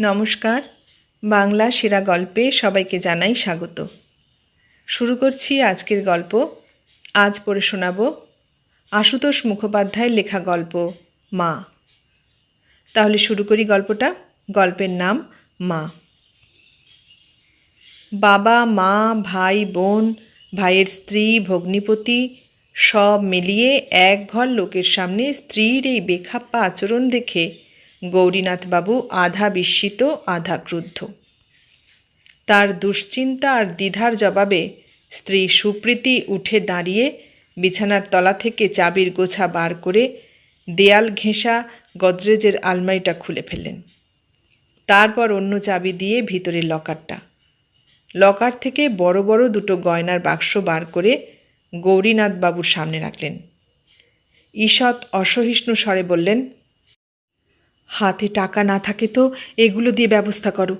নমস্কার। বাংলা সেরা গল্পে সবাইকে জানাই স্বাগত। শুরু করছি আজকের গল্প। আজ পড়ে শোনাব আশুতোষ মুখোপাধ্যায়ের লেখা গল্প, মা। তাহলে শুরু করি গল্পটা। গল্পের নাম, মা। বাবা, মা, ভাই, বোন, ভাইয়ের স্ত্রী, ভগ্নিপতি সব মিলিয়ে এক ঘর লোকের সামনে স্ত্রীর এই বেখাপ্পা আচরণ দেখে গৌরীনাথবাবু আধা বিস্মিত আধা ক্রুদ্ধ তার দুশ্চিন্তা আর দ্বিধার জবাবে স্ত্রী সুপ্রীতি উঠে দাঁড়িয়ে বিছানার তলা থেকে চাবির গোছা বার করে দেয়াল ঘেঁষা গদরেজের আলমারিটা খুলে ফেললেন। তারপর অন্য চাবি দিয়ে ভিতরের লকারটা। লকার থেকে বড় বড় দুটো গয়নার বাক্স বার করে গৌরীনাথবাবুর সামনে রাখলেন। ঈষৎ অসহিষ্ণু স্বরে বললেন হাতে টাকা না থাকে তো এগুলো দিয়ে ব্যবস্থা করো।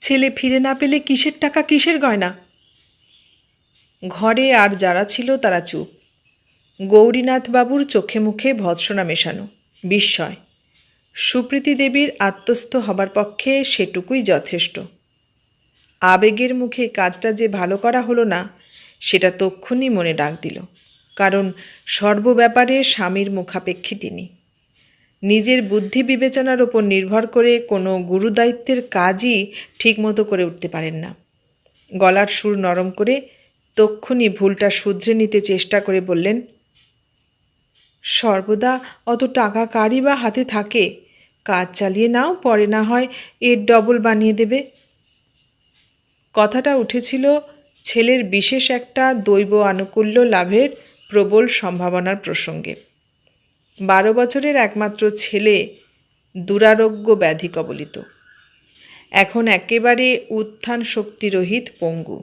ছেলে ফিরে না পেলে কিসের টাকা, কিসের গয়না? ঘরে আর যারা ছিল তারা চুপ। গৌরীনাথবাবুর চোখে মুখে ভৎসনা মেশানো, বিস্ময়। সুপ্রীতি দেবীর আত্মস্থ হবার পক্ষে সেটুকুই যথেষ্ট। আবেগের মুখে কাজটা যে ভালো করা হলো না, সেটা তক্ষুনি মনে ডাক দিল, কারণ সর্বব্যাপারে স্বামীর মুখাপেক্ষী তিনি। নিজের বুদ্ধি বিবেচনার ওপর নির্ভর করে কোনো গুরুদায়িত্বের কাজই ঠিকমতো করে উঠতে পারেন না। গলার সুর নরম করে তক্ষুনি ভুলটা শুধরে নিতে চেষ্টা করে বললেন, সর্বদা অত টাকা কারই বা হাতে থাকে? কাজ চালিয়ে নাও, পরে না হয় এর ডবল বানিয়ে দেবে। কথাটা উঠেছিল ছেলের বিশেষ একটা দৈব আনুকূল্য লাভের প্রবল সম্ভাবনার প্রসঙ্গে। বারো বছরের একমাত্র ছেলে দুরারোগ্য ব্যাধি কবলিত। এখন একেবারে উত্থান শক্তিরহিত পঙ্গু।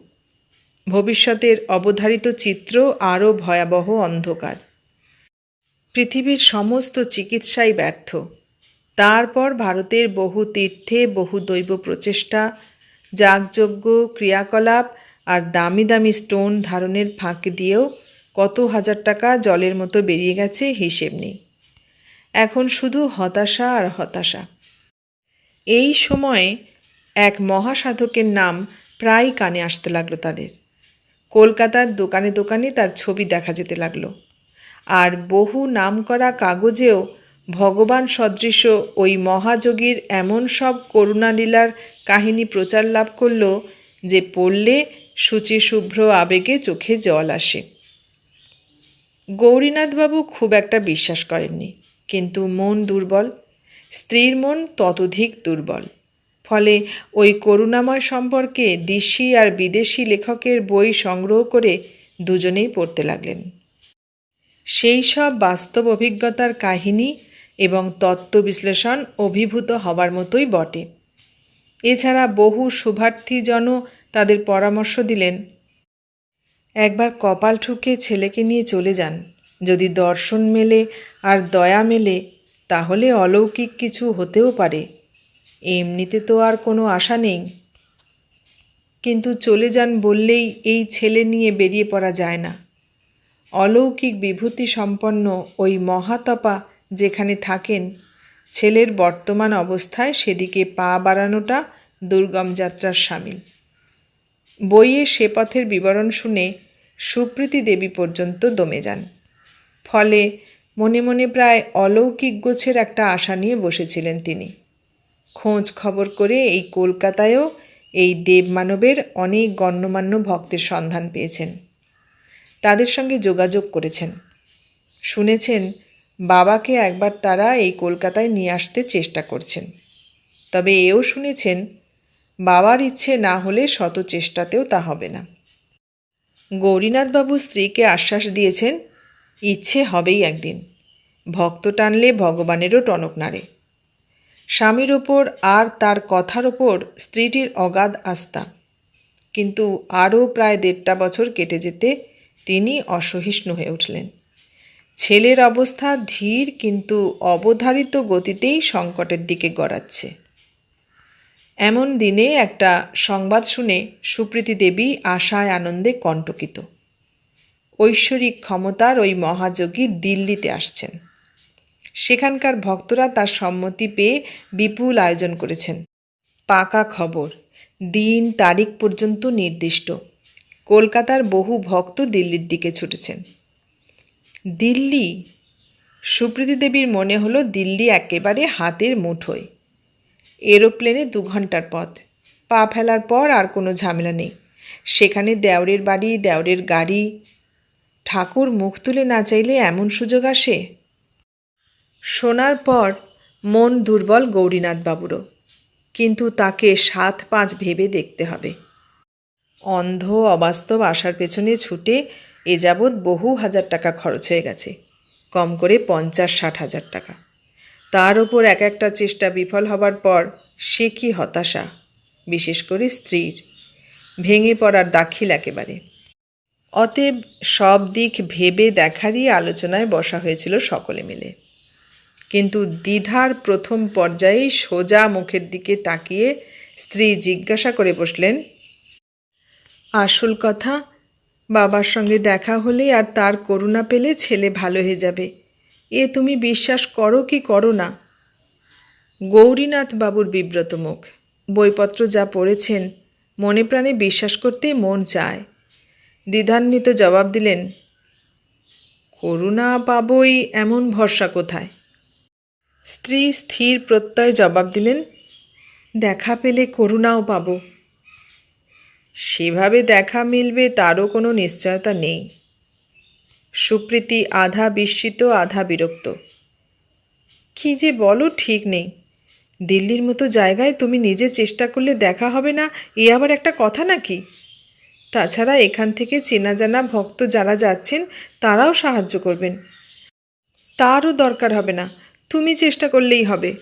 ভবিষ্যতের অবধারিত চিত্র আরও ভয়াবহ অন্ধকার। পৃথিবীর সমস্ত চিকিৎসাই ব্যর্থ। তারপর ভারতের বহু তীর্থে বহু দৈব প্রচেষ্টা, যাগযজ্ঞ, ক্রিয়াকলাপ আর দামি দামি স্টোন ধারণের ফাঁক দিয়েও কত হাজার টাকা জলের মতো বেরিয়ে গেছে হিসেব নেই। এখন শুধু হতাশা আর হতাশা। এই সময়ে এক মহাসাধকের নাম প্রায় কানে আসতে লাগল তাদের। কলকাতার দোকানে দোকানে তার ছবি দেখা যেতে লাগল। আর বহু নামকরা কাগজেও ভগবান সদৃশ ওই মহাযোগীর এমন সব করুণালীলার কাহিনী প্রচার লাভ করল যে পড়লে শুচিশুভ্র আবেগে চোখে জল আসে। গৌরীনাথবাবু খুব একটা বিশ্বাস করেননি, কিন্তু মন দুর্বল, স্ত্রীর মন ততোধিক দুর্বল। ফলে ওই করুণাময় সম্পর্কে দেশি আর বিদেশি লেখকের বই সংগ্রহ করে দুজনেই পড়তে লাগলেন। সেই সব বাস্তব অভিজ্ঞতার কাহিনী এবং তত্ত্ব বিশ্লেষণ অভিভূত হবার মতোই বটে। এছাড়া বহু শুভার্থীজনও তাদের পরামর্শ দিলেন একবার কপাল ঠুকে ছেলেকে নিয়ে চলে যান। যদি দর্শন মেলে আর দয়া মেলে, তাহলে অলৌকিক কিছু হতেও পারে। এমনিতে তো আর কোনো আশা নেই। কিন্তু চলে যান বললেই এই ছেলে নিয়ে বেরিয়ে পড়া যায় না। অলৌকিক বিভূতি সম্পন্ন ওই মহাতপা যেখানে থাকেন, ছেলের বর্তমান অবস্থায় সেদিকে পা বাড়ানোটা দুর্গম যাত্রার সামিল। বইয়ে সে পথের বিবরণ শুনে সুপ্রীতি দেবী পর্যন্ত দমে যান। ফলে মনে মনে প্রায় অলৌকিক গোছের একটা আশা নিয়ে বসেছিলেন তিনি। খোঁজ খবর করে এই কলকাতায়ও এই দেবমানবের অনেক গণ্যমান্য ভক্তের সন্ধান পেয়েছেন। তাদের সঙ্গে যোগাযোগ করেছেন। শুনেছেন, বাবাকে একবার তারা এই কলকাতায় নিয়ে আসতে চেষ্টা করছেন। তবে এও শুনেছেন, বাবার ইচ্ছে না হলে শত চেষ্টাতেও তা হবে না। গৌরীনাথবাবু স্ত্রীকে আশ্বাস দিয়েছেন, ইচ্ছে হবেই একদিন। ভক্ত টানলে ভগবানেরও টনক নাড়ে। স্বামীর ওপর আর তার কথার ওপর স্ত্রীটির অগাধ আস্থা। কিন্তু আরও প্রায় দেড়টা বছর কেটে যেতে তিনি অসহিষ্ণু হয়ে উঠলেন। ছেলের অবস্থা ধীর কিন্তু অবধারিত গতিতেই সংকটের দিকে গড়াচ্ছে। এমন দিনে একটা সংবাদ শুনে সুপ্রীতি দেবী আশায় আনন্দে কণ্টকিত। ঐশ্বরিক ক্ষমতার ওই মহাযোগী দিল্লিতে আসছেন। সেখানকার ভক্তরা তার সম্মতি পেয়ে বিপুল আয়োজন করেছেন। পাকা খবর, দিন তারিখ পর্যন্ত নির্দিষ্ট। কলকাতার বহু ভক্ত দিল্লির দিকে ছুটেছেন। দিল্লি, সুপ্রীতি দেবীর মনে হলো দিল্লি একেবারে হাতের মুঠোয়। এরোপ্লেনে দু ঘণ্টার পথ। পা ফেলার পর আর কোনো ঝামেলা নেই। সেখানে দেওরের বাড়ি, দেওরের গাড়ি। ঠাকুর মুখ তুলে না চাইলে এমন সুযোগ আসে? শোনার পর মন দুর্বল গৌরীনাথ বাবুরও। কিন্তু তাকে সাত পাঁচ ভেবে দেখতে হবে। অন্ধ, অবাস্তব আসার পেছনে ছুটে এ যাবৎ বহু হাজার টাকা খরচ হয়ে গেছে। কম করে পঞ্চাশ ষাট হাজার টাকা। তার ওপর এক একটা চেষ্টা বিফল হবার পর সে কি হতাশা? বিশেষ করে স্ত্রীর। ভেঙে পড়ার দাখিল একেবারে। অতএব সব দিক ভেবে দেখারই আলোচনায় বসা হয়েছিল সকলে মিলে। কিন্তু দ্বিধার প্রথম পর্যায়েই সোজা মুখের দিকে তাকিয়ে স্ত্রী জিজ্ঞাসা করে বসলেন, আসল কথা, বাবার সঙ্গে দেখা হলে আর তার করুণা পেলে ছেলে ভালো হয়ে যাবে। এ তুমি বিশ্বাস করো কি করো না? গৌরীনাথ বাবুর বিব্রত মুখ। বইপত্র যা পড়েছেন, মনে প্রাণে বিশ্বাস করতে মন চায়। দ্বিধান্বিত জবাব দিলেন, করুণা পাবই এমন ভরসা কোথায়? স্ত্রী স্থির প্রত্যয় জবাব দিলেন, দেখা পেলে করুণাও পাব। সেভাবে দেখা মিলবে তারও কোনো নিশ্চয়তা নেই। সুপ্রীতি আধা বিস্মিত, আধা বিরক্ত। কি যে বলো, ঠিক নেই। দিল্লির মতো জায়গায় তুমি নিজে চেষ্টা করলে দেখা হবে না, এ আবার একটা কথা নাকি? তাছাড়া এখান থেকে চেনা জানা ভক্ত যারা যাচ্ছেন, তারাও সাহায্য করবেন। তারও দরকার হবে না, তুমি চেষ্টা করলেই হবে।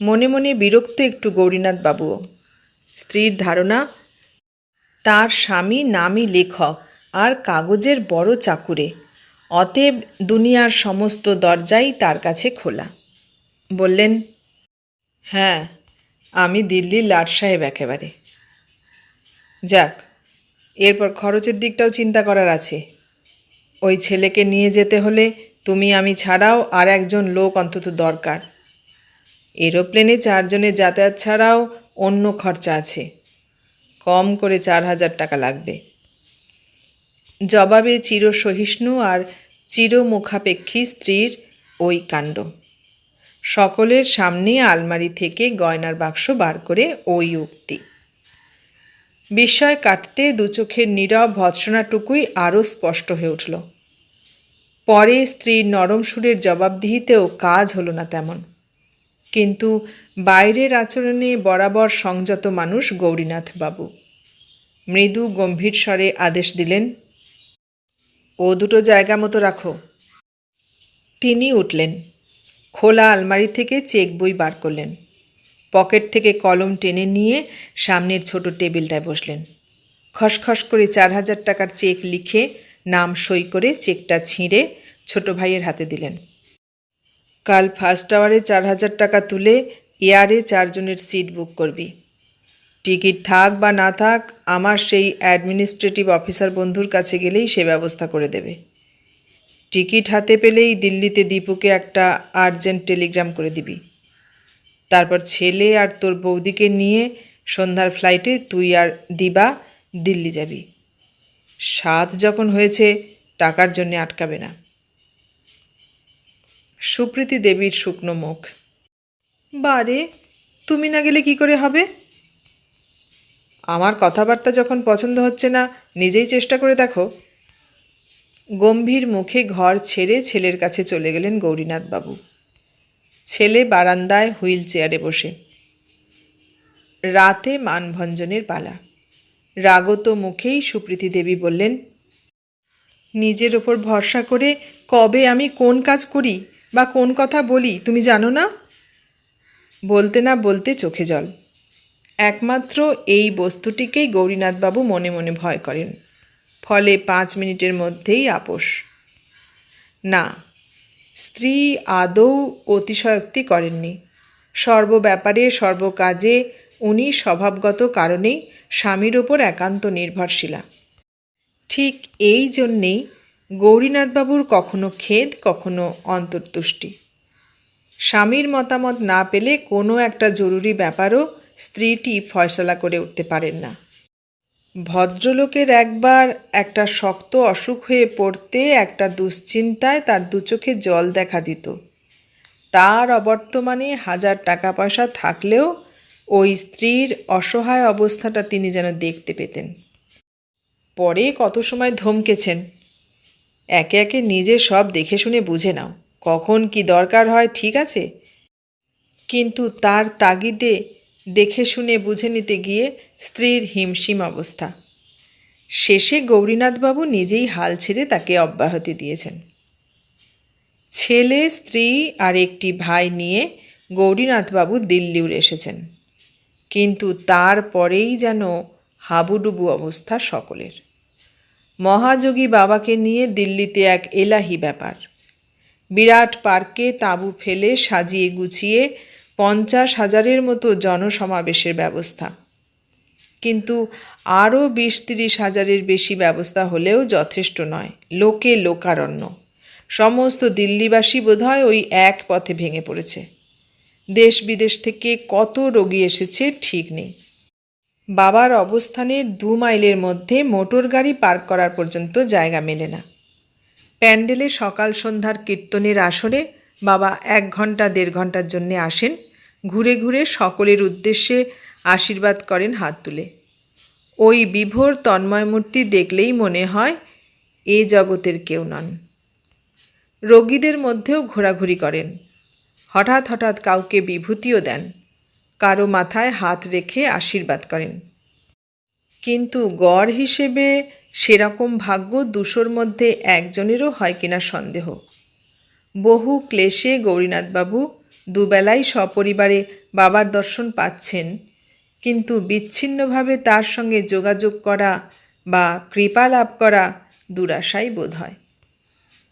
মনে মনে বিরক্ত একটু গৌরীনাথ বাবুও। স্ত্রীর ধারণা, তার স্বামী নামই লেখক। আর কাগজের বড় চাকুরে। অতএব দুনিয়ার সমস্ত দরজাই তার কাছে খোলা। বললেন হ্যাঁ আমি দিল্লির লাট সাহেব একেবারে। যাক, এরপর খরচের দিকটাও চিন্তা করার আছে। ওই ছেলেকে নিয়ে যেতে হলে তুমি আমি ছাড়াও আর একজন লোক অন্তত দরকার। এরোপ্লেনে চারজনের যাতায়াত ছাড়াও অন্য খরচা আছে। কম করে চার হাজার টাকা লাগবে। জবাবে চিরসহিষ্ণু আর চিরমুখাপেক্ষী স্ত্রীর ওই কাণ্ড। সকলের সামনে আলমারি থেকে গয়নার বাক্স বার করে ওই উক্তি। বিস্ময় কাটতে দুচোখের নীরব ভৎসনাটুকুই আরও স্পষ্ট হয়ে উঠল। পরে স্ত্রীর নরম সুরের জবাবদিহিতেও কাজ হলো না তেমন। কিন্তু বাইরের আচরণে বরাবর সংযত মানুষ গৌরীনাথ বাবু মৃদু গম্ভীর স্বরে আদেশ দিলেন ও দুটো জায়গা মতো রাখো। তিনি উঠলেন। খোলা আলমারি থেকে চেক বই বার করলেন। পকেট থেকে কলম টেনে নিয়ে সামনের ছোট টেবিলটায় বসলেন। খসখস করে চার হাজার টাকার চেক লিখে নাম সই করে চেকটা ছিঁড়ে ছোট ভাইয়ের হাতে দিলেন। কাল ফার্স্ট আওয়ারে চার হাজার টাকা তুলে এয়ারে চারজনের সিট বুক করবি। টিকিট থাক বা না থাক, আমার সেই অ্যাডমিনিস্ট্রেটিভ অফিসার বন্ধুর কাছে গেলেই সে ব্যবস্থা করে দেবে। টিকিট হাতে পেলেই দিল্লিতে দীপুকে একটা আর্জেন্ট টেলিগ্রাম করে দিবি। তারপর ছেলে আর তোর বৌদিকে নিয়ে সন্ধ্যার ফ্লাইটে তুই আর দিবা দিল্লি যাবি। সাত যখন হয়েছে, টাকার জন্যে আটকাবে না। সুপ্রীতি দেবীর শুকনো মুখ। বারে, তুমি না গেলে কি করে হবে? আমার কথাবার্তা যখন পছন্দ হচ্ছে না, নিজেই চেষ্টা করে দেখো। গম্ভীর মুখে ঘর ছেড়ে ছেলের কাছে চলে গেলেন গৌরীনাথ বাবু ছেলে বারান্দায় হুইল চেয়ারে বসে। রাতে মানভঞ্জনের পালা। রাগত মুখেই সুপ্রীতি দেবী বললেন, নিজের ওপর ভরসা করে কবে আমি কোন কাজ করি বা কোন কথা বলি, তুমি জানো না? বলতে না বলতে চোখে জল। একমাত্র এই বস্তুটিকেই গৌরীনাথবাবু মনে মনে ভয় করেন। ফলে পাঁচ মিনিটের মধ্যেই আপোষ। না, স্ত্রী আদৌ অতিশয়োক্তি করেননি। সর্ব সর্বব্যাপারে, সর্বকাজে উনি স্বভাবগত কারণেই স্বামীর ওপর একান্ত নির্ভরশীলা। ঠিক এই জন্যেই গৌরীনাথবাবুর কখনো খেদ, কখনো অন্তর্তুষ্টি। স্বামীর মতামত না পেলে কোনো একটা জরুরি ব্যাপারও স্ত্রীটি ফয়সলা করে উঠতে পারেন না। ভদ্রলোকের একবার একটা শক্ত অসুখ হয়ে পড়তে একটা দুশ্চিন্তায় তার দুচোখে জল দেখা দিত। তার অবর্তমানে হাজার টাকা পয়সা থাকলেও ওই স্ত্রীর অসহায় অবস্থাটা তিনি যেন দেখতে পেতেন। পরে কত সময় ধমকেছেন। একে একে নিজে সব দেখে শুনে বুঝে নাও, কখন কি দরকার হয় ঠিক আছে। কিন্তু তার তাগিদে দেখে শুনে বুঝে নিতে গিয়ে স্ত্রীর হিমশিম অবস্থা। শেষে গৌরীনাথবাবু নিজেই হাল ছেড়ে তাকে অব্যাহতি দিয়েছেন। ছেলে, স্ত্রী আর একটি ভাই নিয়ে গৌরীনাথবাবু দিল্লি উড়ে এসেছেন। কিন্তু তারপরেই যেন হাবুডুবু অবস্থা সকলের। মহাযোগী বাবাকে নিয়ে দিল্লিতে এক এলাহি ব্যাপার। বিরাট পার্কে তাঁবু ফেলে সাজিয়ে গুছিয়ে পঞ্চাশ হাজারের মতো জনসমাবেশের ব্যবস্থা। কিন্তু আরও বিশ তিরিশ হাজারের বেশি ব্যবস্থা হলেও যথেষ্ট নয়, লোকে লোকারণ্য। সমস্ত দিল্লিবাসী বোধহয় ওই এক পথে ভেঙে পড়েছে। দেশ বিদেশ থেকে কত রোগী এসেছে ঠিক নেই। বাবার অবস্থানের দু মাইলের মধ্যে মোটর গাড়ি পার্ক করার পর্যন্ত জায়গা মেলে না। প্যান্ডেলে সকাল সন্ধ্যার কীর্তনের আসরে বাবা এক ঘণ্টা দেড় ঘণ্টার জন্যে আসেন ঘুরে ঘুরে সকলের উদ্দেশ্যে আশীর্বাদ করেন হাত তুলে। ওই বিভোর তন্ময় মূর্তি দেখলেই মনে হয় এ জগতের কেউ নন। রোগীদের মধ্যেও ঘোরাঘুরি করেন। হঠাৎ হঠাৎ কাউকে বিভূতিও দেন। কারও মাথায় হাত রেখে আশীর্বাদ করেন। কিন্তু গড় হিসেবে সেরকম ভাগ্য দুশোর মধ্যে একজনেরও হয় কিনা সন্দেহ। বহু ক্লেশে গৌরীনাথবাবু দুবেলাই সপরিবারে বাবার দর্শন পাচ্ছেন। কিন্তু বিচ্ছিন্নভাবে তার সঙ্গে যোগাযোগ করা বা কৃপা লাভ করা দুরাশাই বোধ হয়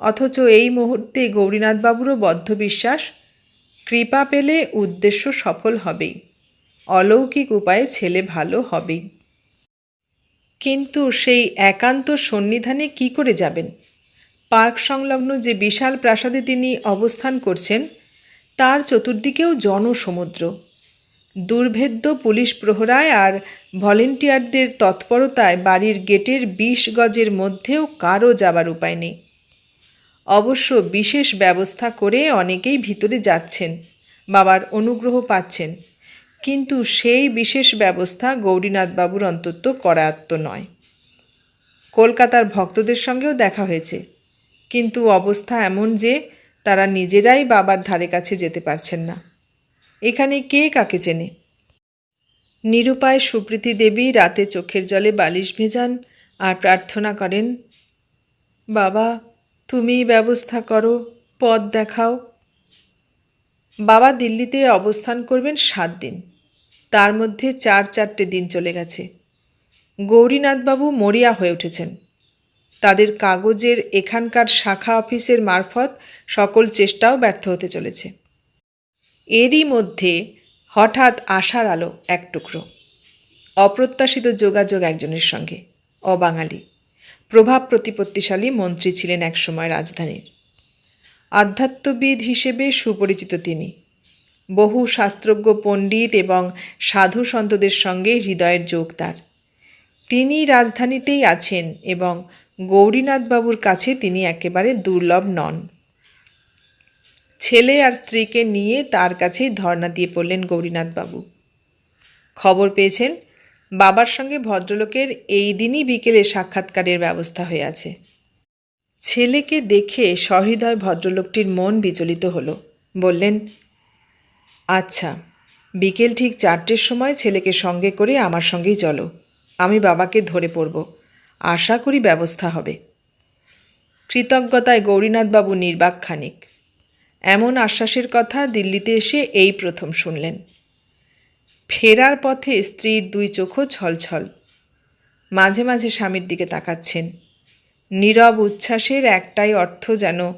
অথচ এই মুহূর্তে গৌরীনাথবাবুরও বদ্ধ বিশ্বাস কৃপা পেলে উদ্দেশ্য সফল হবেই, অলৌকিক উপায়ে ছেলে ভালো হবেই। কিন্তু সেই একান্ত সন্নিধানে কি করে যাবেন? পার্ক সংলগ্ন যে বিশাল প্রাসাদে তিনি অবস্থান করছেন তার চতুর্দিকেও জনসমুদ্র। দুর্ভেদ্য পুলিশ প্রহরায় আর ভলেন্টিয়ারদের তৎপরতায় বাড়ির গেটের বিশ গজের মধ্যেও কারও যাবার উপায় নেই। অবশ্য বিশেষ ব্যবস্থা করে অনেকেই ভিতরে যাচ্ছেন, বাবার অনুগ্রহ পাচ্ছেন, কিন্তু সেই বিশেষ ব্যবস্থা গৌরীনাথবাবুর অন্তত করায়ত্ত নয়। কলকাতার ভক্তদের সঙ্গেও দেখা হয়েছে, কিন্তু অবস্থা এমন যে তারা নিজেরাই বাবার ধারে কাছে যেতে পারছেন না। এখানে কে কাকে চেনে? নিরুপায় সুপ্রীতি দেবী রাতে চোখের জলে বালিশ ভেজান আর প্রার্থনা করেন, বাবা, তুমিই ব্যবস্থা করো, পথ দেখাও। বাবা দিল্লিতে অবস্থান করবেন সাত দিন। তার মধ্যে চার চারটে দিন চলে গেছে। গৌরীনাথবাবু মরিয়া হয়ে উঠেছেন। তাদের কাগজের এখানকার শাখা অফিসের মারফত সকল চেষ্টাও ব্যর্থ হতে চলেছে। এরই মধ্যে হঠাৎ আশার আলো এক টুকরো। অপ্রত্যাশিত যোগাযোগ একজনের সঙ্গে, অবাঙালি। প্রভাব প্রতিপত্তিশালী মন্ত্রী ছিলেন একসময় রাজধানীর। আধ্যাত্মবিদ হিসেবে সুপরিচিত তিনি। বহু শাস্ত্রজ্ঞ পণ্ডিত এবং সাধু সন্তদের সঙ্গে হৃদয়ের যোগ তার। তিনি রাজধানীতেই আছেন এবং গৌরীনাথবাবুর কাছে তিনি একেবারে দুর্লভ নন। ছেলে আর স্ত্রীকে নিয়ে তার কাছেই ধর্ণা দিয়ে পড়লেন গৌরীনাথবাবু। খবর পেয়েছেন, বাবার সঙ্গে ভদ্রলোকের এই দিনই বিকেলে সাক্ষাৎকারের ব্যবস্থা হয়ে আছে। ছেলেকে দেখে সহৃদয় ভদ্রলোকটির মন বিচলিত হলো। বললেন আচ্ছা বিকেল ঠিক চারটের সময় ছেলেকে সঙ্গে করে আমার সঙ্গেই চলো। আমি বাবাকে ধরে পড়ব। আশা করি ব্যবস্থা হবে। কৃতজ্ঞতায় গৌরীনাথবাবু নির্বাক খানিক এমন আশ্বাসের কথা দিল্লিতে এসে এই প্রথম শুনলেন। ফেরার পথে স্ত্রীর দুই চোখও ছলছল। মাঝে মাঝে স্বামীর দিকে তাকাচ্ছেন। নীরব উচ্ছ্বাসের একটাই অর্থ যেন,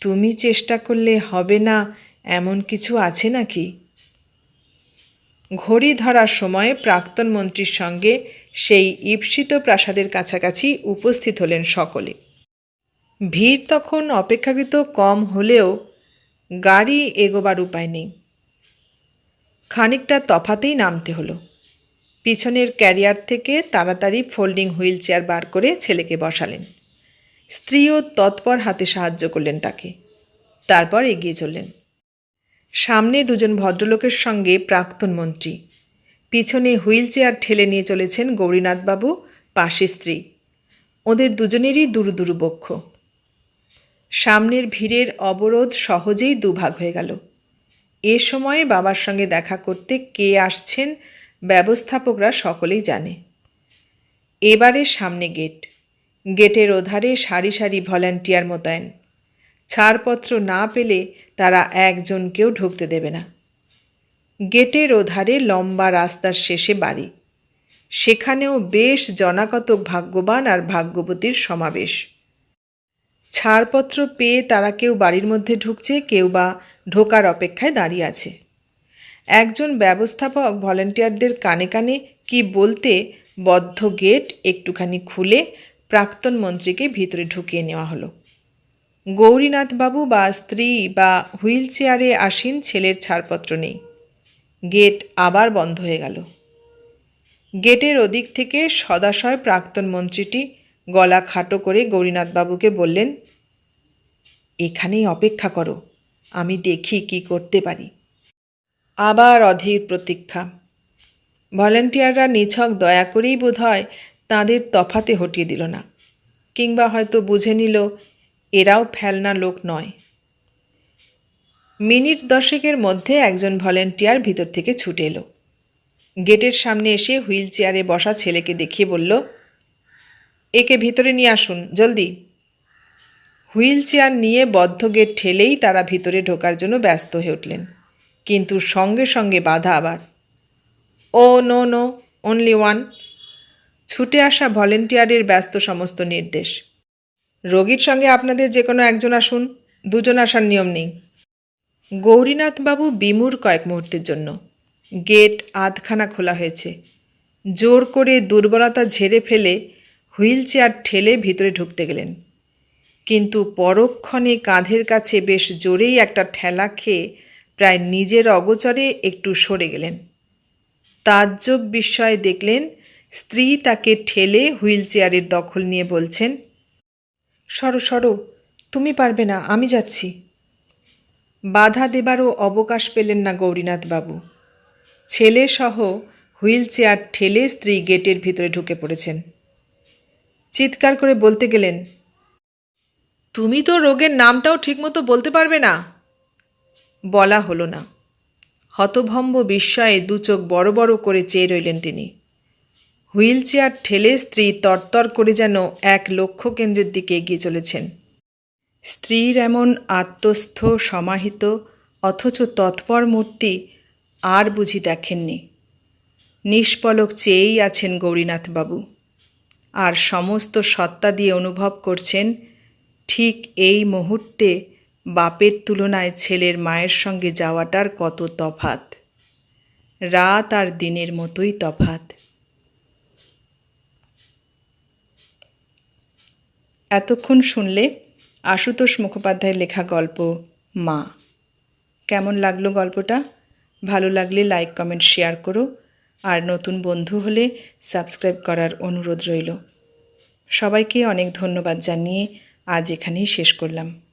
তুমি চেষ্টা করলে হবে না, এমন কিছু আছে নাকি? ঘড়ি ধরার সময়ে প্রাক্তন মন্ত্রীর সঙ্গে সেই ঈপ্সিত প্রাসাদের কাছাকাছি উপস্থিত হলেন সকলে। ভিড় তখন অপেক্ষাকৃত কম হলেও গাড়ি এগোবার উপায় নেই। খানিকটা তফাতেই নামতে হলো। পিছনের ক্যারিয়ার থেকে তাড়াতাড়ি ফোল্ডিং হুইল চেয়ার বার করে ছেলেকে বসালেন। স্ত্রীও তৎপর হাতে সাহায্য করলেন তাকে। তারপর এগিয়ে চললেন। সামনে দুজন ভদ্রলোকের সঙ্গে প্রাক্তন মন্ত্রী। পিছনে হুইল চেয়ার ঠেলে নিয়ে চলেছেন গৌরীনাথবাবু পাশে স্ত্রী। ওদের দুজনেরই দুরু দুরু বক্ষ। সামনের ভিড়ের অবরোধ সহজেই দুভাগ হয়ে গেল। এ সময়ে বাবার সঙ্গে দেখা করতে কে আসছেন ব্যবস্থাপকরা সকলেই জানে। এবারে সামনে গেট। গেটের ওধারে সারি সারি ভলান্টিয়ার মোতায়েন। ছাড়পত্র না পেলে তারা একজনকেও ঢুকতে দেবে না। গেটের ওধারে লম্বা রাস্তার শেষে বাড়ি। সেখানেও বেশ জনাকতক ভাগ্যবান আর ভাগ্যবতীর সমাবেশ। ছাড়পত্র পেয়ে তারা কেউ বাড়ির মধ্যে ঢুকছে, কেউ বা ঢোকার অপেক্ষায় দাঁড়িয়ে আছে। একজন ব্যবস্থাপক ভলেন্টিয়ারদের কানে কানে কি বলতে বদ্ধ গেট একটুখানি খুলে প্রাক্তন মন্ত্রীকে ভিতরে ঢুকিয়ে নেওয়া হলো। গৌরীনাথবাবু বা স্ত্রী বা হুইল চেয়ারে আসীন ছেলের ছাড়পত্র নেই। গেট আবার বন্ধ হয়ে গেল। গেটের ওদিক থেকে সদাশয় প্রাক্তন মন্ত্রীটি গলা খাটো করে গৌরীনাথবাবুকে বললেন, এখানেই অপেক্ষা করো, আমি দেখি কি করতে পারি। আবার অধীর প্রতীক্ষা। ভলেন্টিয়াররা নিছক দয়া করেই বোধ হয় তাঁদের তফাতে হটিয়ে দিল না, কিংবা হয়তো বুঝে নিল, এরাও ফেলনা লোক নয়। মিনিট দশেকের মধ্যে একজন ভলেন্টিয়ার ভিতর থেকে ছুটে এলো। গেটের সামনে এসে হুইল চেয়ারে বসা ছেলেকে দেখিয়ে বলল একে ভিতরে নিয়ে আসুন, জলদি। হুইল চেয়ার নিয়ে বদ্ধ গেট ঠেলেই তারা ভিতরে ঢোকার জন্য ব্যস্ত হয়ে উঠলেন। কিন্তু সঙ্গে সঙ্গে বাধা আবার। ও, নো নো অনলি ওয়ান ছুটে আসা ভলেন্টিয়ারের ব্যস্ত সমস্ত নির্দেশ। রোগীর সঙ্গে আপনাদের যে কোনো একজন আসুন, দুজন আসার নিয়ম নেই। গৌরীনাথবাবু বিমুর কয়েক মুহূর্তের জন্য। গেট আধখানা খোলা হয়েছে। জোর করে দুর্বলতা ঝেড়ে ফেলে হুইল চেয়ার ঠেলে ভিতরে ঢুকতে গেলেন। কিন্তু পরক্ষণে কাঁধের কাছে বেশ জোরেই একটা ঠেলা খেয়ে প্রায় নিজের অগোচরে একটু সরে গেলেন। তাজ্জব বিস্ময়ে দেখলেন, স্ত্রী তাকে ঠেলে হুইল চেয়ারের দখল নিয়ে বলছেন, সরো সরো, তুমি পারবে না, আমি যাচ্ছি। বাধা দেবারও অবকাশ পেলেন না গৌরীনাথবাবু ছেলেসহ হুইল চেয়ার ঠেলে স্ত্রী গেটের ভিতরে ঢুকে পড়েছেন। চিৎকার করে বলতে গেলেন, তুমি তো রোগের নামটাও ঠিকমতো বলতে পারবে না? বলা হলো না। হতভম্ব বিস্ময়ে দু চোখ বড় বড় করে চেয়ে রইলেন তিনি। হুইল চেয়ার ঠেলে স্ত্রী তরতর করে যেন এক লক্ষ্য কেন্দ্রের দিকে এগিয়ে চলেছেন। স্ত্রীর এমন আত্মস্থ, সমাহিত, অথচ তৎপর মূর্তি আর বুঝি দেখেননি। নিষ্পলক চেয়েই আছেন গৌরীনাথবাবু। আর সমস্ত সত্তা দিয়ে অনুভব করছেন, ঠিক এই মুহূর্তে বাপের তুলনায় ছেলের মায়ের সঙ্গে যাওয়াটার কত তফাত রাত আর দিনের মতোই তফাত এতক্ষণ শুনলে আশুতোষ মুখোপাধ্যায়ের লেখা গল্প, মা। কেমন লাগল গল্পটা? ভালো লাগলে লাইক, কমেন্ট, শেয়ার করো। আর নতুন বন্ধু হলে সাবস্ক্রাইব করার অনুরোধ রইল। সবাইকে অনেক ধন্যবাদ জানিয়ে আজ এখানেই শেষ করলাম।